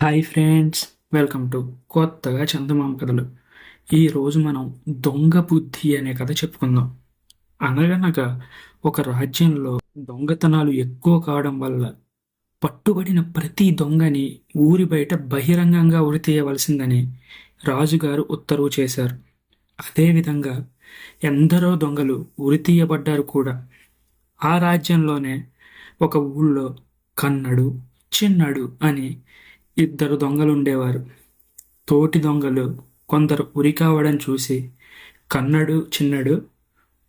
Hi friends welcome to కొత్తగా చందమామ కథలు. ఈరోజు మనం దొంగ బుద్ధి అనే కథ చెప్పుకుందాం. అనగనగా ఒక రాజ్యంలో దొంగతనాలు ఎక్కువ కావడం వల్ల పట్టుబడిన ప్రతి దొంగని ఊరి బయట బహిరంగంగా ఉరితీయవలసిందని రాజుగారు ఉత్తర్వు చేశారు. అదేవిధంగా ఎందరో దొంగలు ఉరితీయబడ్డారు కూడా. ఆ రాజ్యంలోనే ఒక ఊళ్ళో కన్నడు చిన్నడు అని ఇద్దరు దొంగలు ఉండేవారు తోటి దొంగలు కొందరు ఉరి కావడం చూసి కన్నడు చిన్నడు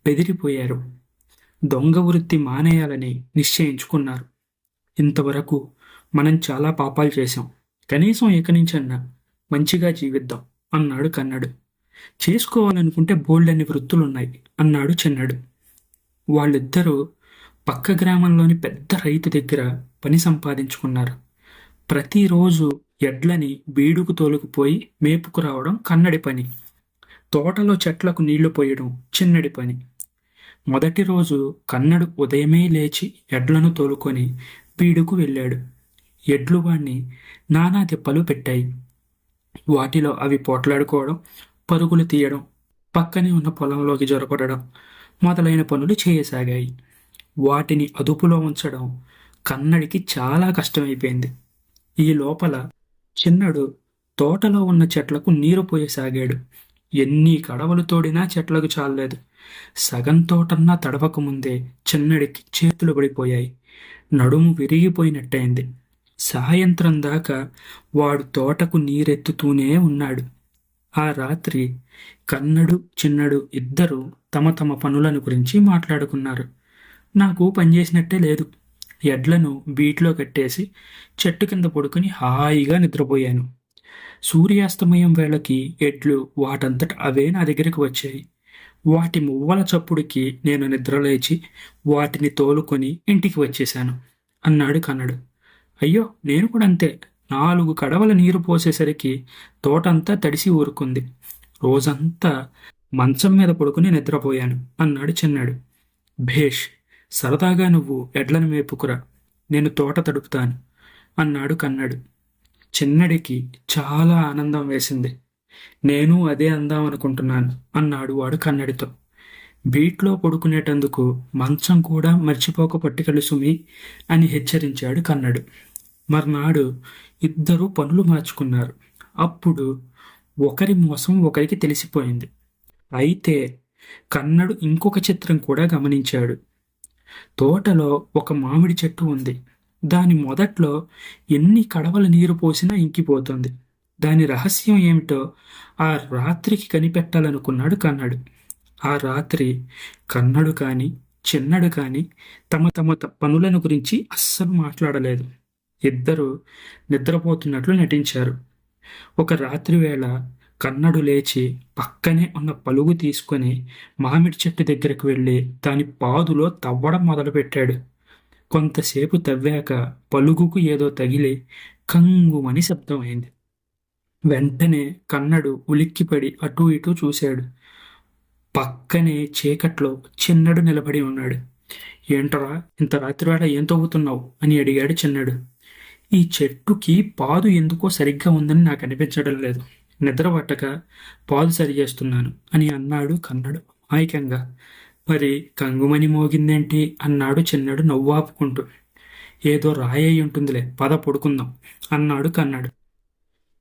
బెదిరిపోయారు. దొంగ వృత్తి మానేయాలని నిశ్చయించుకున్నారు. ఇంతవరకు మనం చాలా పాపాలు చేశాం. కనీసం ఇక నుంచన్నా మంచిగా జీవిద్దాం అన్నాడు కన్నడు. చేసుకోవాలనుకుంటే బోల్డని వృత్తులున్నాయి అన్నాడు చిన్నడు. వాళ్ళిద్దరూ పక్క గ్రామంలోని పెద్ద రైతు దగ్గర పని సంపాదించుకున్నారు. ప్రతిరోజు ఎడ్లని బీడుకు తోలుకుపోయి మేపుకు రావడం కన్నడి పని. తోటలో చెట్లకు నీళ్ళు పోయడం చిన్నడి పని. మొదటి రోజు కన్నడు ఉదయమే లేచి ఎడ్లను తోలుకొని బీడుకు వెళ్ళాడు. ఎడ్లు వాణ్ణి నానా తిప్పలు పెట్టాయి. వాటిలో అవి పోట్లాడుకోవడం పరుగులు తీయడం పక్కనే ఉన్న పొలంలోకి జొరపడడం మొదలైన పనులు చేయసాగాయి. వాటిని అదుపులో ఉంచడం కన్నడికి చాలా కష్టమైపోయింది. ఈ లోపల చిన్నడు తోటలో ఉన్న చెట్లకు నీరు పోయసాగాడు. ఎన్ని కడవలు తోడినా చెట్లకు చాలలేదు. సగం తోటన్నా తడవకముందే చిన్నడికి చేతులు పడిపోయాయి. నడుము విరిగిపోయినట్టయింది. సాయంత్రం దాకా వాడు తోటకు నీరెత్తుతూనే ఉన్నాడు. ఆ రాత్రి కన్నడు చిన్నడు ఇద్దరు తమ తమ పనులను గురించి మాట్లాడుకున్నారు. నాకు పనిచేసినట్టే లేదు. ఎడ్లను బీట్లో కట్టేసి చెట్టు కింద పడుకుని హాయిగా నిద్రపోయాను. సూర్యాస్తమయం వేళకి ఎడ్లు వాటంతట అవే నా దగ్గరికి వచ్చాయి. వాటి మువ్వల చప్పుడుకి నేను నిద్రలేచి వాటిని తోలుకొని ఇంటికి వచ్చేశాను. అన్నాడు కన్నడు. అయ్యో నేను కూడా అంతే. నాలుగు కడవల నీరు పోసేసరికి తోటంతా తడిసి ఊరుకుంది. రోజంతా మంచం మీద పడుకుని నిద్రపోయాను అన్నాడు చిన్నాడు. భేష్ సరదాగా నువ్వు ఎడ్లను మేపుకురా. నేను తోట తడుపుతాను అన్నాడు కన్నడు. చిన్నడికి చాలా ఆనందం వేసింది. నేను అదే అందాం అనుకుంటున్నాను అన్నాడు వాడు కన్నడితో. బీట్లో పడుకునేటందుకు మంచం కూడా మర్చిపోక పట్టుకెళ్ళు సుమి అని హెచ్చరించాడు కన్నడు. మర్నాడు ఇద్దరు పనులు మార్చుకున్నారు. అప్పుడు ఒకరి మోసం ఒకరికి తెలిసిపోయింది. అయితే కన్నడు ఇంకొక చిత్రం కూడా గమనించాడు. తోటలో ఒక మామిడి చెట్టు ఉంది. దాని మొదట్లో ఎన్ని కడవల నీరు పోసినా ఇంకిపోతుంది. దాని రహస్యం ఏమిటో ఆ రాత్రికి కనిపెట్టాలనుకున్నాడు కన్నడు. ఆ రాత్రి కన్నడు కానీ చిన్నడు కానీ తమ తమ పనులను గురించి అస్సలు మాట్లాడలేదు. ఇద్దరు నిద్రపోతున్నట్లు నటించారు. ఒక రాత్రి వేళ కన్నడు లేచి పక్కనే ఉన్న పలుగు తీసుకొని మామిడి చెట్టు దగ్గరకు వెళ్ళి దాని పాదులో తవ్వడం మొదలుపెట్టాడు. కొంతసేపు తవ్వాక పలుగుకు ఏదో తగిలి కంగుమని శబ్దమైంది. వెంటనే కన్నడు ఉలిక్కిపడి అటూ ఇటూ చూశాడు. పక్కనే చీకట్లో చిన్నడు నిలబడి ఉన్నాడు. ఏంటరా ఇంత రాత్రివేళ ఏం తవ్వుతున్నావు? అని అడిగాడు చిన్నడు. ఈ చెట్టుకి పాదు ఎందుకో సరిగ్గా ఉందని నాకు అనిపించడం లేదు. నిద్రపట్టక పాలు సరిచేస్తున్నాను అని అన్నాడు కన్నడు. అమాయకంగా మరి కంగుమని మోగిందేంటి? అన్నాడు చిన్నడు నవ్వాపుకుంటూ. ఏదో రాయి ఉంటుందిలే పద పడుకుందాం అన్నాడు కన్నడు.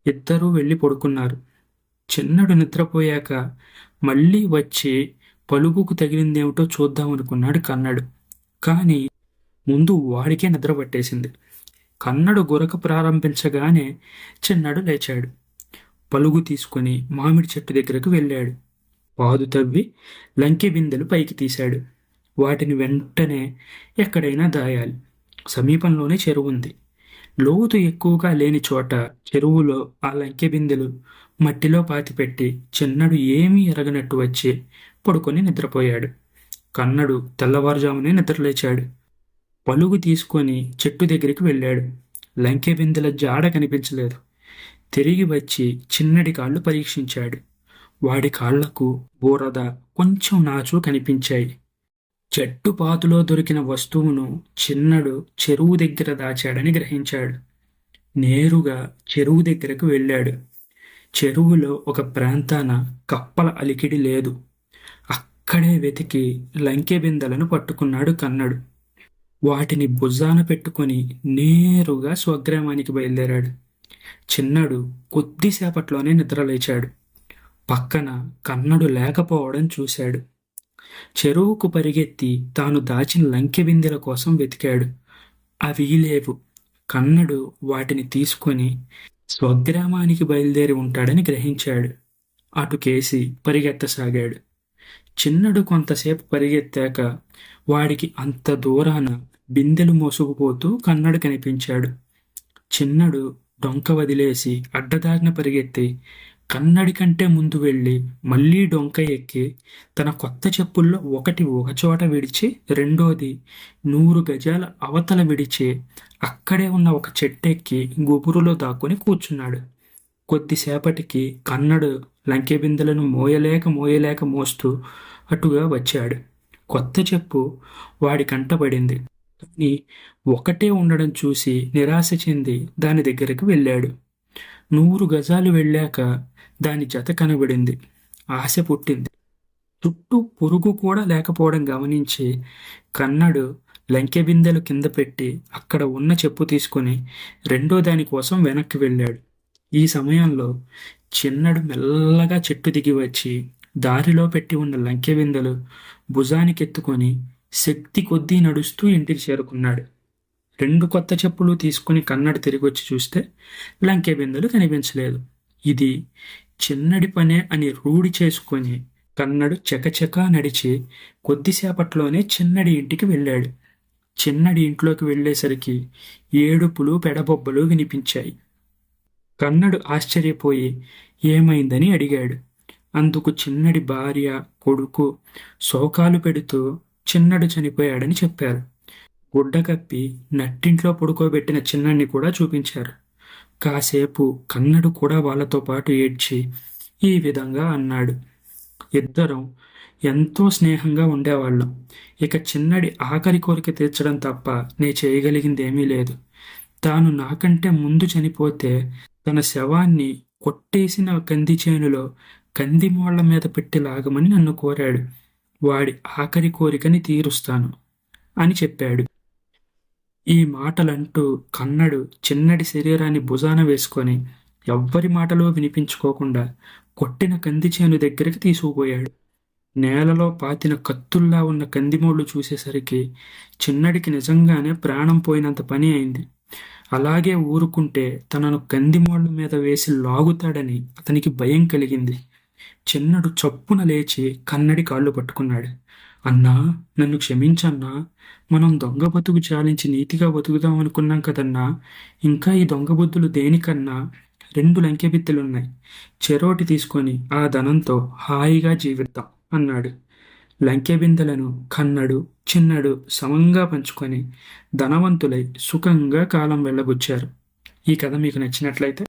ఇద్దరూ వెళ్ళి పడుకున్నారు. చిన్నడు నిద్రపోయాక మళ్ళీ వచ్చి పలుగుకు తగిలిందేమిటో చూద్దామనుకున్నాడు కన్నడు. కానీ ముందు వాడికే నిద్ర పట్టేసింది కన్నడు గురక ప్రారంభించగానే చిన్నడు లేచాడు. పలుగు తీసుకుని మామిడి చెట్టు దగ్గరకు వెళ్ళాడు. పాదు తవ్వి లంకె బిందెలు పైకి తీశాడు. వాటిని వెంటనే ఎక్కడైనా దాయాలి. సమీపంలోనే చెరువు ఉంది. లోతు ఎక్కువగా లేని చోట చెరువులో ఆ లంకె బిందెలు మట్టిలో పాతిపెట్టి చిన్నడు ఏమీ ఎరగనట్టు వచ్చి పడుకొని నిద్రపోయాడు. కన్నడు తెల్లవారుజామునే నిద్రలేచాడు. పలుగు తీసుకొని చెట్టు దగ్గరికి వెళ్ళాడు. లంకె బిందెల జాడ కనిపించలేదు. తిరిగి వచ్చి చిన్నడి కాళ్ళు పరీక్షించాడు. వాడి కాళ్ళకు బోరద కొంచెం నాచు కనిపించాయి. చెట్టుపాతులో దొరికిన వస్తువును చిన్నడు చెరువు దగ్గర దాచాడని గ్రహించాడు. నేరుగా చెరువు దగ్గరకు వెళ్ళాడు. చెరువులో ఒక ప్రాంతాన కప్పల అలికిడి లేదు. అక్కడే వెతికి లంకె బిందెలను పట్టుకున్నాడు కన్నడు. వాటిని భుజాన పెట్టుకొని నేరుగా స్వగ్రామానికి బయలుదేరాడు. చిన్నడు కొద్దిసేపట్లోనే నిద్రలేచాడు పక్కన కన్నడు లేకపోవడం చూశాడు. చెరువుకు పరిగెత్తి తాను దాచిన లంకె బిందెల కోసం వెతికాడు. అవి లేవు. కన్నడు వాటిని తీసుకొని స్వగ్రామానికి బయలుదేరి ఉంటాడని గ్రహించాడు. అటుకేసి పరిగెత్తసాగాడు. చిన్నడు కొంతసేపు పరిగెత్తాక వాడికి అంత దూరాన బిందెలు మోసుకుపోతూ కన్నడు కనిపించాడు. చిన్నడు డొంక వదిలేసి అడ్డదారిన పరిగెత్తి కన్నడి కంటే ముందు వెళ్ళి మళ్ళీ డొంక ఎక్కి తన కొత్త చెప్పుల్లో ఒకటి ఒకచోట విడిచి రెండోది నూరు గజాల అవతల విడిచి అక్కడే ఉన్న ఒక చెట్టెక్కి గుబురులో దాక్కుని కూర్చున్నాడు. కొద్దిసేపటికి కన్నడు లంకె బిందెలను మోయలేక మోయలేక మోస్తూ అటుగా వచ్చాడు. కొత్త చెప్పు వాడి కంటపడింది కానీ ఒకటే ఉండడం చూసి నిరాశ చెంది దాని దగ్గరకు వెళ్ళాడు. నూరు గజాలు వెళ్ళాక దాని జత కనబడింది. ఆశ పుట్టింది. చుట్టూ పురుగు కూడా లేకపోవడం గమనించి కన్నడు లంకె బిందెలు కింద పెట్టి అక్కడ ఉన్న చెప్పు తీసుకుని రెండో దాని కోసం వెనక్కి వెళ్ళాడు. ఈ సమయంలో చిన్నడు మెల్లగా చెట్టు దిగి వచ్చి దారిలో పెట్టి ఉన్న లంకె బిందెలు భుజానికెత్తుకొని శక్తి కొద్దీ నడుస్తూ ఇంటికి చేరుకున్నాడు. రెండు కొత్త చెప్పులు తీసుకుని కన్నడు తిరిగి వచ్చి చూస్తే లంకే బిందెలు కనిపించలేదు. ఇది చిన్నడి పనే అని రూఢి చేసుకొని కన్నడు చకచకా నడిచి కొద్దిసేపట్లోనే చిన్నడి ఇంటికి వెళ్ళాడు. చిన్నడి ఇంట్లోకి వెళ్ళేసరికి ఏడుపులు పెడబొబ్బలు వినిపించాయి. కన్నడు ఆశ్చర్యపోయి ఏమైందని అడిగాడు. అందుకు చిన్నడి భార్య కొడుకు శోకాలు పెడుతూ చిన్నడు చనిపోయాడని చెప్పారు. గుడ్డ కప్పి నట్టింట్లో పడుకోబెట్టిన చిన్నడిని కూడా చూపించారు. కాసేపు కన్నడు కూడా వాళ్ళతో పాటు ఏడ్చి ఈ విధంగా అన్నాడు. ఇద్దరం ఎంతో స్నేహంగా ఉండేవాళ్ళం. ఇక చిన్నడి ఆఖరి కోరిక తీర్చడం తప్ప నే చేయగలిగింది ఏమీ లేదు. తాను నాకంటే ముందు చనిపోతే తన శవాన్ని కొట్టేసిన కంది చేనులో కందిమోళ్ళ మీద పెట్టి లాగమని నన్ను కోరాడు. వాడి ఆఖరి కోరికని తీరుస్తాను అని చెప్పాడు. ఈ మాటలంటూ కన్నడు చిన్నడి శరీరాన్ని భుజాన వేసుకొని ఎవ్వరి మాటలో వినిపించుకోకుండా కొట్టిన కంది చేను దగ్గరికి తీసుకుపోయాడు. నేలలో పాతిన కత్తుల్లా ఉన్న కందిమోళ్ళు చూసేసరికి చిన్నడికి నిజంగానే ప్రాణం పోయినంత పని అయింది. అలాగే ఊరుకుంటే తనను కందిమోళ్ళ మీద వేసి లాగుతాడని అతనికి భయం కలిగింది. చిన్నడు చప్పున లేచి కన్నడి కాళ్ళు పట్టుకున్నాడు. అన్నా నన్ను క్షమించన్నా. మనం దొంగ బతుకు చాలించి నీతిగా బతుకుదాం అనుకున్నాం కదన్నా. ఇంకా ఈ దొంగ బుద్ధులు దేనికన్నా? రెండు లంకెబిత్తులున్నాయి. చెరోటి తీసుకొని ఆ ధనంతో హాయిగా జీవిద్దాం అన్నాడు. లంకెబిందెలను కన్నడు చిన్నడు సమంగా పంచుకొని ధనవంతులై సుఖంగా కాలం వెళ్ళబుచ్చారు. ఈ కథ మీకు నచ్చినట్లయితే